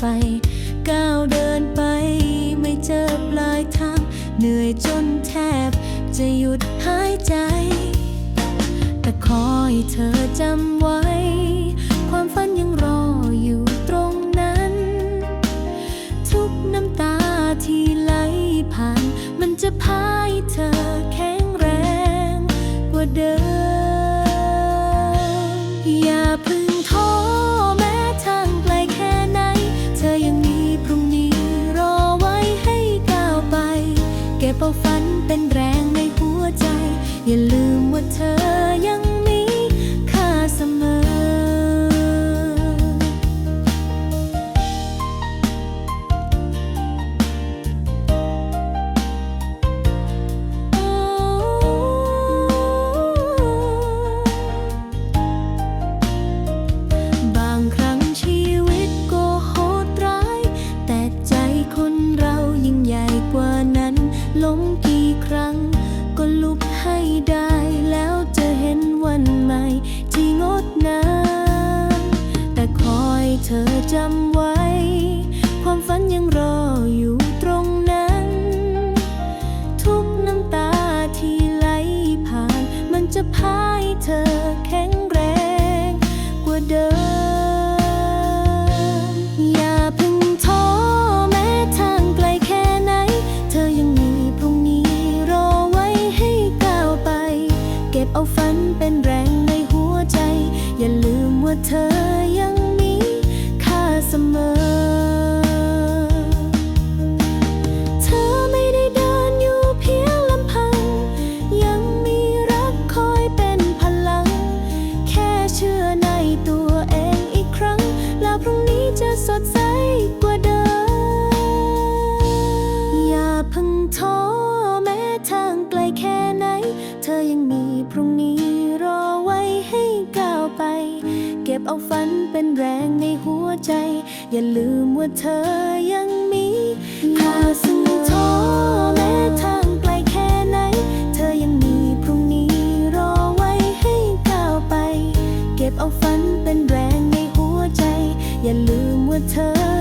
ไป ก้าวเดินไปไม่เจอปลายทาง เหนื่อยจนแทบจะหยุดหายใจ แต่ขอให้เธอจำไว้ ก็บเอาฝันเป็นแรงในหัวใจ อย่าลืมว่าเธอยัง ล้มกี่ครั้ง ก็ลุกให้ได้แล้วจะเห็นวันใหม่ ที่งดงามแต่คอยเธอจำไว้ ความฝันยังรอ เธอยังมีค่าเสมอ เธอไม่ได้เดินอยู่เพียงลำพัง ยังมีรักคอยเป็นพลัง แค่เชื่อในตัวเองอีกครั้ง แล้วพรุ่งนี้จะสดใสกว่าเดิม็บเอาฝันเป็นแรงในหัวใจ อย่าลืมว่าเธอยังมีค่าสุดท้อแม้ทางไกลแค่ไหน เธอยังมีพรุ่งนี้รอไว้ให้ก้าวไป เก็บเอาฝันเป็นแรงในหัวใจ อย่าลืมว่าเธอ